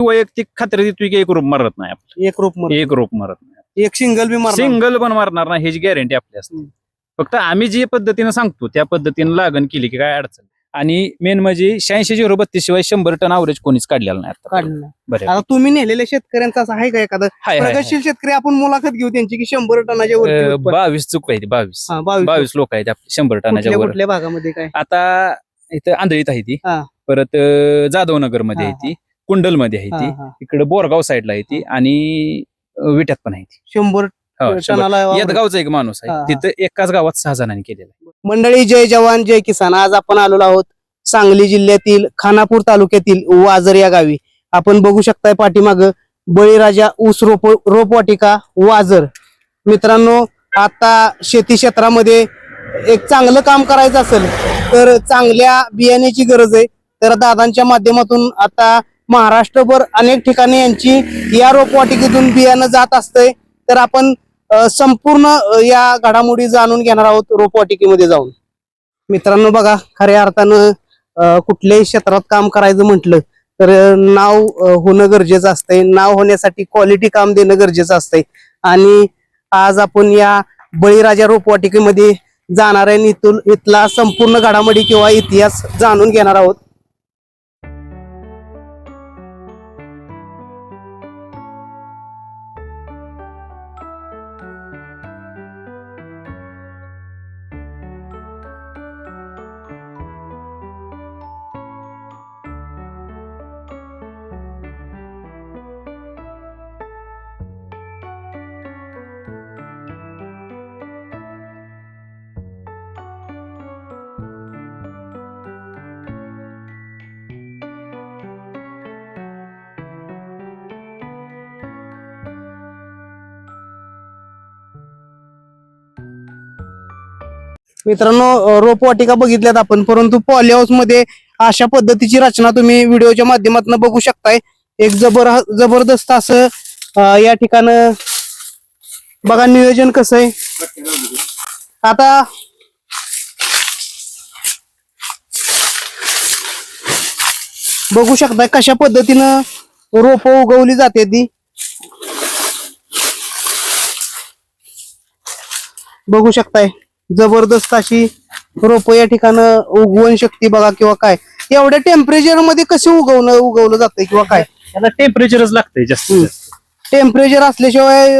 वैयक्तिक खात्री देतोय की एक रोप मरत नाही आपलं. एक रोप मर एक रोप मरत नाही एक सिंगल बी मारणार सिंगल पण मारणार नाही ह्याची गॅरंटी आपली असते. हम्म. फक्त आम्ही जी पद्धतीने सांगतो त्या पद्धतीने लागण केली की काय अडचण नाही. आणि मेन म्हणजे शहाऐंशी झिरो बत्तीस शिवाय शंभर टन अवरेज कोणीच काढलेलं नाही आता. बरं. आता तुम्ही नेलेल्या शेतकऱ्यांचा असं आहे का एखादं? हाय, हाय, हाय. प्रगतशील शेतकरी आपण मुलाखत घेऊ त्यांची की शंभर टनाच्या वरती अं, उत्पन्न. बावीस चूक आहे ती बावीस. हा, बावीस बावीस लोक आहेत आपले शंभर टनाच्या कुठल्या वर. कुठल्या भागामध्ये काय? आता इथं आंधळीत आहे ती. हा. परत जाधवनगरमध्ये आहे ती. कुंडलमध्ये आहे ती. हा. इकडे बोरगाव साईडला आहे ती आणि अं, विट्यात पण आहे ती. शंभर हो, शंभर. टनाला एक माणूस हा, हा. आहे तिथं एकाच गावात सहा जणांनी केलेला आहे. मंडळी जय जवान जय किसान. आज आपण आलेलो आहोत सांगली जिल्ह्यातील खानापूर तालुक्यातील वाजर या गावी. आपण बघू शकताय पाठीमाग बळीराजा ऊस रोप रोपवाटिका वाजर. मित्रांनो आता शेती क्षेत्रामध्ये एक चांगलं काम करायचं असेल तर चांगल्या बियाण्याची गरज आहे. तर दादांच्या माध्यमातून आता महाराष्ट्रभर अनेक ठिकाणी यांची या रोपवाटिकेतून बियाणं जात असतंय. तर आपण संपूर्ण या घडामोडी जाणून घेणार आहोत रोपवाटिकेमध्ये जाऊन. मित्रांनो बघा खऱ्या अर्थानं कुठल्याही क्षेत्रात काम करायचं म्हटलं तर नाव होणं गरजेचं असतंय. नाव होण्यासाठी क्वालिटी काम देणं गरजेचं असतंय. आणि आज आपण या बळीराजा रोपवाटिकेमध्ये जाणार आहे आणि इथून इथला संपूर्ण घडामोडी किंवा इतिहास जाणून घेणार आहोत. मित्रांनो रोपवाटिका बघितल्यात आपण परंतु पॉली हाऊसमध्ये अशा पद्धतीची रचना तुम्ही व्हिडिओच्या माध्यमातून बघू शकताय. एक जबर जबरदस्त असं या ठिकाण बघा नियोजन कसं आहे. आता बघू शकताय कशा पद्धतीनं रोप उगवली जाते ती. बघू शकताय. जबरदस्त अशी रोप या ठिकाणं उगवण शक्ती बघा किंवा काय. एवढ्या टेम्परेचरमध्ये कसे उगवणं उगवलं जातंय किंवा काय? याला टेम्परेचरच लागतंय जास्त. टेम्परेचर असल्याशिवाय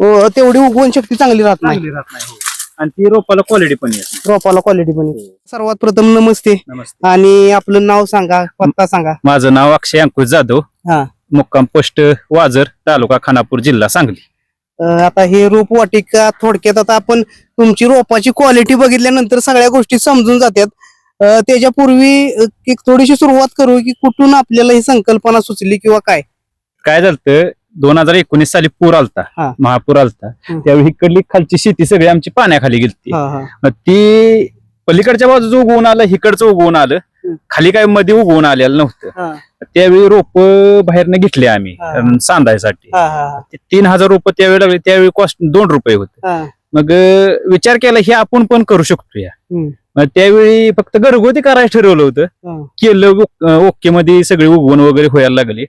अं, तेवढी उगवण शक्ती चांगली राहत नाही. चांगली राहत नाही हो. आणि ती रोपाला क्वालिटी पण येत नाही. रोपाला क्वालिटी पण येते. सर्वात प्रथम नमस्ते. नमस्ते. आणि आपलं नाव सांगा पत्ता सांगा. माझं नाव अक्षय अंकुश जाधव. हा. मुक्काम पोस्ट वाजर तालुका खानापूर जिल्हा सांगली. आता हे रोप वाटिका थोडक्यात आता आपण तुमची रोपाची क्वालिटी बघितल्यानंतर सगळ्या गोष्टी समजून जातात त्याच्यापूर्वी एक थोडीशी सुरुवात करू की कुठून आपल्याला ही संकल्पना सुचली किंवा काय काय झालं दोन हजार एकोणीस साली पूर आलता. महापूर आलता. त्यावेळी इकडली खालची शेती सगळी आमची पाण्याखाली. मग ती पलीकडच्या बाजूचं उगवून आलं हिकडचं उगवून आलं. खाली काय मध्ये उगवून आलेलं नव्हतं त्यावेळी रोप बाहेरनं घेतले आम्ही हा. सांधायसाठी हा, हा, ते तीन हजार रुपये त्यावेळी लागले त्यावेळी कॉस्ट दोन रुपये होते हा. मग अं, विचार केला हे आपण पण करू शकतो या हम्म. मग त्यावेळी फक्त घरगुती करायचं ठरवलं होतं हा. केलं ओके मध्ये सगळे उगवण वगैरे व्हायला लागले.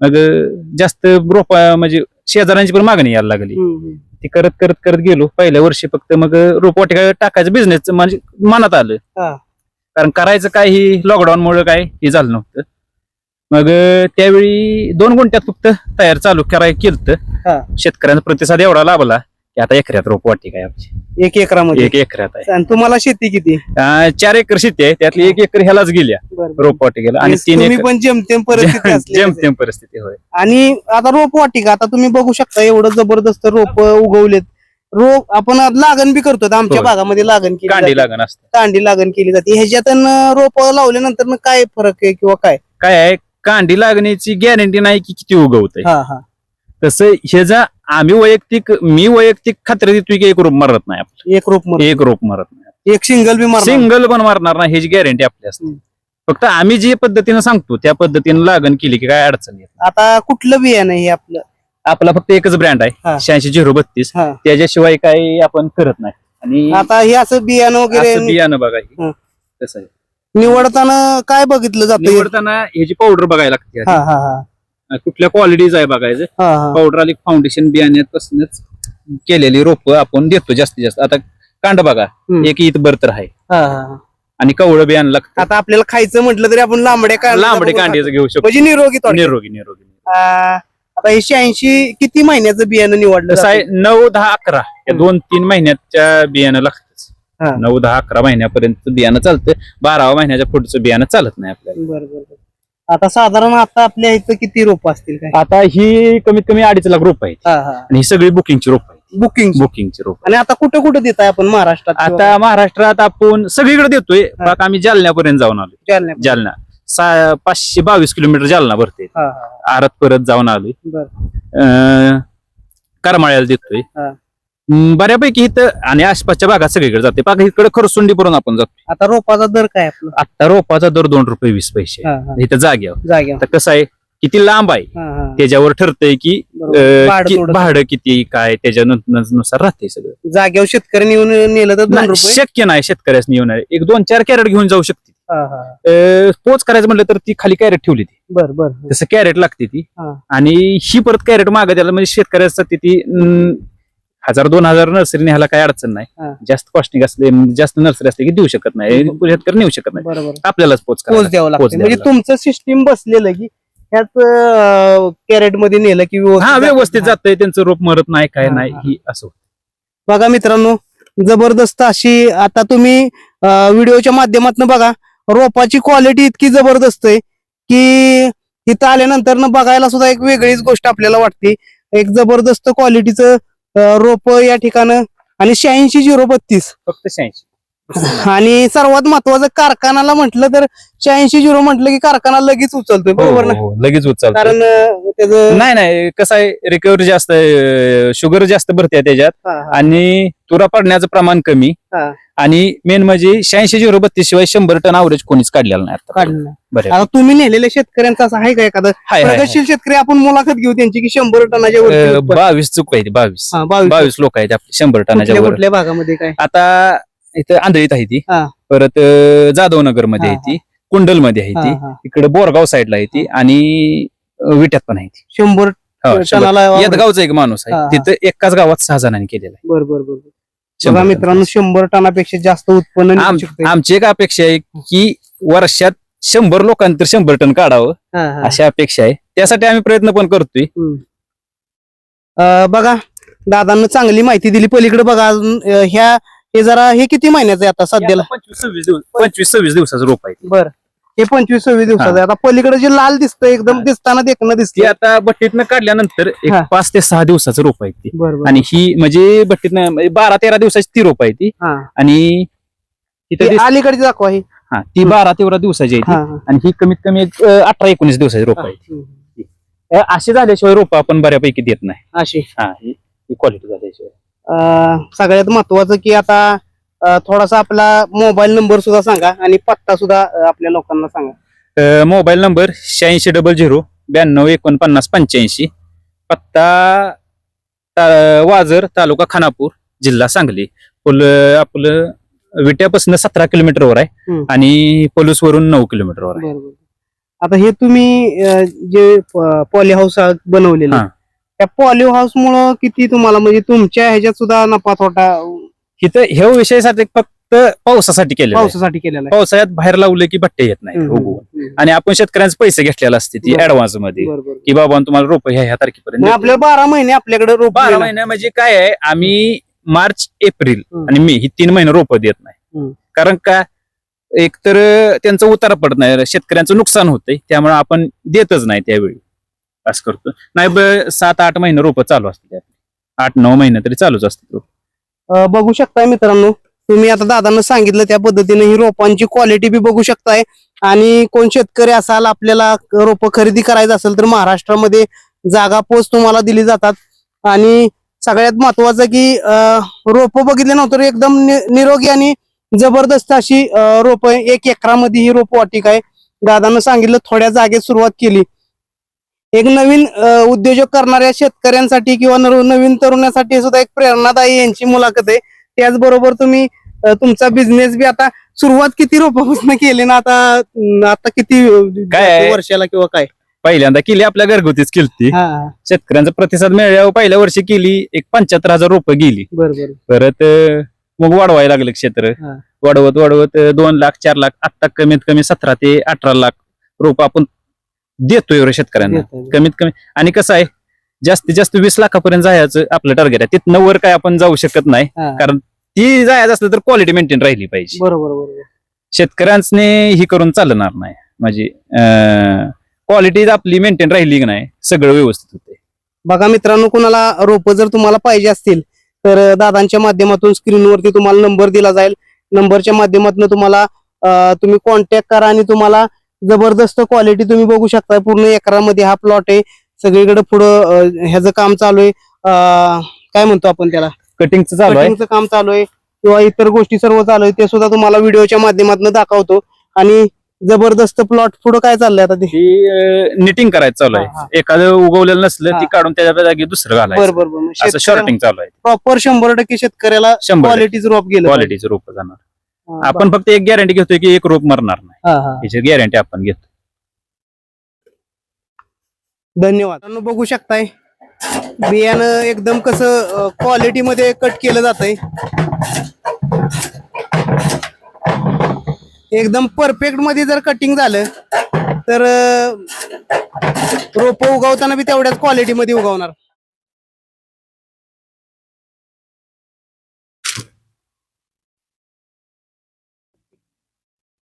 मग अं, जास्त रोपा म्हणजे शेजाऱ्यांची पण मागणी यायला लागली हम्म. ती करत करत करत गेलो पहिल्या वर्षी फक्त मग रोपवाटिका टाकायचं बिझनेस म्हणजे मनात आलं हा. कारण करायचं काय ही लॉकडाऊन मुळे काय हे झालं नव्हतं मग त्यावेळी दोन गुंठ्यात फक्त तयार चालू कराय केलं हा. शेतकऱ्यांचा प्रतिसाद एवढा लाभला की आता एकऱ्यात रोपवाटिका आहे आमची. एक एकरामध्ये? एक एकऱ्यात आहे. आणि तुम्हाला शेती किती? अं, चार एकर शेती आहे. त्यातली एक एकर ह्यालाच गेल्या. बरं. रोपवाटिकेला आणि तीन तुम्ही एकर पण जेमतेम परिस्थिती असली जेमतेम परिस्थिती होय. आणि आता रोप वाटिका आता तुम्ही बघू शकता एवढं जबरदस्त रोप उगवलेत. रोप आपण आज लागण बी करतो आता आमच्या होय. भागामध्ये लागण केली कांडी जाते. लागण असते. कांडी लागण केली जाते. ह्याच्यातून रोप लावल्यानंतर काय फरक आहे किंवा काय? काय आहे? कांडी लागण्याची गॅरंटी नाही की किती उगवतंय हा हा तसं हे जा आम्ही वैयक्तिक मी वैयक्तिक खात्री देतोय की एक रोप मरत नाही आपलं एक रोप मर एक रोप मरत नाही एक सिंगल बी मारणार सिंगल पण मारणार नाही ह्याची गॅरंटी आपली असते हम्म. फक्त आम्ही जी पद्धतीने सांगतो त्या पद्धतीने लागण केली की काय अडचण येत. आता कुठलं बियाणं हे आपलं आपला फक्त एकच ब्रँड हा. आहे शहाऐंशी झिरो बत्तीस हा. त्याच्याशिवाय काही आपण करत नाही आणि आता हे असं बियाणं असं वगैरे बियाणं बघा हे. हा. कसं आहे निवडताना काय बघितलं जातं निवडताना ह्याची पावडर बघायला लागते हा हा हा कुठल्या क्वालिटीज आहे बघायचं हा हा पावडर आली फाउंडेशन बियाण्यापासूनच केलेली रोप आपण देतो जास्तीत जास्त आता कांड बघा हम्म. एक ईत बर तर आहे हा, हा. आणि कवळं बियाणं लागतं आता आपल्याला खायचं म्हटलं तरी आपण लांबड्या लांबडे बघून कांड्याचं घेऊ शकतो म्हणजे निरोगी थोडक्यात. निरोगी निरोगी आ, आता हे शहाऐंशी किती महिन्याचं बियाणं निवडलं कसं आहे जातं? नऊ दहा अकरा या. दोन तीन महिन्याच्या बियाणं लागतच हा. नऊ दहा अकरा महिन्यापर्यंत बियाणं चालतं. बाराव्या महिन्याच्या पुढचं बियाणं चालत नाही आपल्याला. बरं बरं बरं. आता साधारण आता आपल्या इथं किती रोप असतील काय? आता ही कमीत कमी अडीच लाख रोप आहेत. हा हा. आणि ही सगळी बुकिंगची रोप आहेत. बुकिंग बुकिंगची रोप आणि आता कुठं कुठं देत आहे आपण? महाराष्ट्रात आता महाराष्ट्रात आपण सगळीकडे देतोय. पाक आम्ही जालन्यापर्यंत जाऊन आलो जालन्यात? जालना. सा पाचशे बावीस किलोमीटर जालना भरते. हा हा. आरत परत जाऊन आलोय. बरं. अं, करमाळ्याला देतोय. हा. बऱ्यापैकी इथं आणि आसपासच्या भागात सगळीकडे जाते. पाक इकडे खरसुंडी पर्यंत आपण जातो. आता रोपाचा दर काय आपला? आता रोपाचा दर दोन रुपये वीस पैसे. हा हा. इथं जाग्यावर. जाग्या आता कसं आहे किती लांब आहे हा हा. त्याच्यावर ठरतंय की बरोबर. अं, भाडं कि- थोडं. भाडं किती काय त्याच्यानुसार राहते सगळं. जाग्यावर शेतकऱ्यांनी येऊन नेलं तर दोन नाही, रुपये? शक्य नाही शेतकऱ्यास येणार एक दोन चार कॅरेट घेऊन जाऊ शकते. हा हा. अं, पोच करायचं म्हटलं तर ती खाली कॅरेट ठेवली ती. बर बर. तसं कॅरेट लागते ती. हा. आणि ही परत कॅरेट माग त्याला म्हणजे शेतकऱ्यासाठी ती अं, हजार दोन हजार नर्सरी न्यायला काही अडचण हा. नाही जास्त कॉस्टिंग असले जास्त नर्सरी असले की देऊ शकत नाही. शेतकरी नेऊ शकत नाही. बरोबर. आपल्यालाच पोच पोच करायला द्यावं पोच लागतं. द्यावं म्हणजे तुमचं सिस्टीम बसलेलं की ह्याच कॅरेटमध्ये नेलं की हा व्यवस्थित हा. जातंय. त्यांचं रोप मरत नाही काय हा, नाही हा. ही असं बघा मित्रांनो जबरदस्त अशी आता तुम्ही व्हिडिओच्या माध्यमातून बघा रोपाची क्वालिटी इतकी जबरदस्त आहे की इथं आल्यानंतर न बघायला सुद्धा एक वेगळीच गोष्ट आपल्याला वाटते. एक जबरदस्त क्वालिटीचं रोप या ठिकाण आणि शहाऐंशी झिरो बत्तीस फक्त शहाऐंशी. आणि सर्वात महत्वाचं कारखानाला म्हटलं तर शहाऐंशी झिरो म्हटलं की कारखाना लगेच उचलतोय बरोबर ना? हो, हो, लगेच उचलत कारण अं, त्याचं नाही नाही कसं आहे रिकव्हरी जास्त शुगर जास्त भरते त्याच्यात हा, हा, आणि तुरा पडण्याचं प्रमाण कमी. हा. आणि मेन म्हणजे शहाऐंशी झिरो बत्तीस शिवाय शंभर टन अवरेज कोणीच काढलेलं नाही आता. काढलं बरं. आता तुम्ही नेलेल्या शेतकऱ्यांचा असं आहे का एखादं? हाय, हाय, हाय. प्रगतशील शेतकरी आपण मुलाखत घेऊ त्यांची की शंभर टनाच्या वरती अं, उत्पन्न. बावीस चूक आहे बावीस. हा, बावीस. बावीस लोक आहेत आपले शंभर टनाच्या कुठल्या वर. कुठल्या भागामध्ये काय? आता इथं आंधळीत आहे ती हा. परत अं, जाधवनगरमध्ये हा, आहे ती कुंडलमध्ये आहे ती हा. इकडे बोरगाव साईडला आहे ती आणि अं, विट्यात पण आहे ती शंभर हो, शंभर. टनाला यात गावचा एक माणूस हा, हा. आहे तिथं एकाच गावात सहा जणांनी केलेला आहे बर बर बर बघा शंभर टन. मित्रांनो शंभर टनापेक्षा जास्त उत्पन्न निघू आम- शकतंय. आमची एक अपेक्षा आहे की वर्षात शंभर लोकांतर शंभर टन काढावं हा, हा. अशी अपेक्षा आहे त्यासाठी आम्ही प्रयत्न पण करतोय हम्म. अं, बघा दादांना चांगली माहिती दिली पलीकडे बघा अजून अं, ह्या हे जरा हे किती महिन्याचं आहे आता सध्याला? पंचवीस सव्वीस दिवस पंचवीस सव्वीस दिवसाचं रोप आहे. बर. हे पंचवीस सव्वीस दिवसाचं आहे. आता पलीकडे जे लाल दिसतंय एकदम. दिसताना देखणं ती दिसते आता भट्टीतनं काढल्यानंतर एक हा. पाच ते सहा दिवसाचं रोप आहे ती. बरोबर आणि ही म्हणजे भट्टीतनं म्हणजे बारा तेरा दिवसाची ती रोप आहे ती. हा. आणि दिस- अलीकडे दाखवा ही. हा, ती बारा तेरा दिवसाची आहे ती. हा, हा. आणि ही कमीत कमी एक अं, अठरा एकोणीस दिवसाची रोप आहे हम्म. अं, असे झाल्याशिवाय रोप आपण बऱ्यापैकी देत नाही. अशी. हा ही क्वालिटी झाल्याशिवाय. सगळ्यात महत्वाचं की आता थोडासा आपला मोबाईल नंबर सुद्धा सांगा आणि पत्ता सुद्धा आपल्या लोकांना सांगा. मोबाईल नंबर शहाऐंशी डबल झिरो ब्याण्णव एकोणपन्नास पंच्याऐंशी. पत्ता ता- वाजर तालुका खानापूर जिल्हा सांगली. पुल आपलं विट्यापासून सतरा किलोमीटरवर आहे. आणि पलूस वरून नऊ किलोमीटरवर आहे. आता हे तुम्ही जे पॉली हाऊस बनवलेलं. त्या पॉली हाऊस मुळे किती तुम्हाला म्हणजे तुमच्या ह्याच्यात सुद्धा नफा तोटा इथं ह्या विषयासाठी फक्त पावसासाठी आहे. पावसासाठी केलेला आहे पावसाळ्यात बाहेर लावलं की बट्टे येत नाही हम्म, उगवून. हम्म, आणि आपण शेतकऱ्यांचे पैसे घेतलेले असते ती. ऍडव्हान्समध्ये बरोबर की बाबा तुम्हाला रोप ह्या ह्या तारखेपर्यंत मग आपल्या बारा महिने आपल्याकडे रोप बारा. महिने म्हणजे काय आहे आम्ही मार्च एप्रिल हम्म. आणि मे ही तीन महिने रोप देत नाही. कारण का एक तर त्यांचं उतारा पडत नाही शेतकऱ्यांचं नुकसान होतंय त्यामुळे आपण देतच नाही त्यावेळी असं करतो नाही ब- सात आठ महिने रोप चालू असते आठ नऊ महिने तरी चालूच असते रोप. अं, बघू शकताय मित्रांनो तुम्ही आता दादांना सांगितलं त्या पद्धतीने ही रोपांची क्वालिटी बी बघू शकताय. आणि कोण शेतकरी असाल आपल्याला रोप खरेदी करायचं असेल तर महाराष्ट्रामध्ये जागा पोच तुम्हाला दिली जातात. आणि सगळ्यात महत्वाचं की रोप बघितले नव्हतं तर एकदम नि- निरोगी आणि जबरदस्त अशी रोप एक एकरामध्ये ही रोप वाटिक आहे. दादांना सांगितलं थोड्या जागेत सुरुवात केली. एक नवीन उद्योजक करणाऱ्या शेतकऱ्यांसाठी किंवा नव- नवीन तरुणासाठी सुद्धा एक प्रेरणादायी यांची मुलाखत आहे. त्याचबरोबर तुम्ही तुमचा बिझनेस बी आता सुरुवात किती रोपापासून केली ना आता आता किती काय? वर्षाला किंवा काय? पहिल्यांदा केली आपल्या घरगुतीच केली शेतकऱ्यांचा प्रतिसाद मिळाल्यावर पहिल्या वर्षी केली एक पंच्याहत्तर हजार रुपये गेली. बरोबर. परत मग वाढवायला लागलं क्षेत्र. वाढवत वाढवत दोन लाख चार लाख आता कमीत कमी सतरा ते अठरा लाख रोप आपण देतोय एवढ्या शेतकऱ्यांना. कमीत कमी. आणि कसं आहे जास्तीत जास्त वीस लाखापर्यंत जायचं आपलं टार्गेट आहे. तिथनं वर काय आपण जाऊ शकत नाही. हा. कारण ती जायचं असलं तर क्वालिटी मेंटेन राहिली पाहिजे. बरोबर बरोबर. शेतकऱ्यांनी ही करून चालणार नाही. म्हणजे क्वालिटी आपली मेंटेन राहिली की नाही सगळं व्यवस्थित होते. बघा मित्रांनो कुणाला रोप जर तुम्हाला पाहिजे असतील तर अं, दादांच्या माध्यमातून स्क्रीनवरती तुम्हाला नंबर दिला जाईल. नंबरच्या माध्यमातून तुम्हाला अं, तुम्ही कॉन्टॅक्ट करा आणि तुम्हाला जबरदस्त क्वालिटी तुम्ही बघू शकता. पूर्ण एकरामध्ये हा प्लॉट आहे. सगळीकडे पुढं ह्याचं काम चालू आहे. काय म्हणतो आपण त्याला? कटिंगचं चालू आहे. कटिंगचं काम चालू आहे. किंवा इतर गोष्टी सर्व चालू आहे. ते सुद्धा तुम्हाला व्हिडिओच्या माध्यमातून दाखवतो. आणि जबरदस्त प्लॉट पुढं काय चाललंय आता ते? निटिंग करायचं चालू. आहे. एखादं उगवलेलं नसलं. ती काढून त्याच्या जागी दुसरं बरं घालायचं बरं. बरं असं शॉर्टिंग चालू आहे. प्रॉपर शंभर टक्के शेतकऱ्याला क्वालिटीचं रोप गेलं. क्वालिटीचं रोप जाणार. आपण फक्त एक गॅरंटी घेतोय की एक रोप मरणार नाही. याची गॅरंटी आपण घेतो धन्यवाद. बघू शकताय बियाणं एकदम कसं क्वालिटी मध्ये कट केलं जात एकदम परफेक्टमध्ये जर कटिंग झालं तर रोप उगवताना बी तेवढ्याच क्वालिटी मध्ये उगवणार.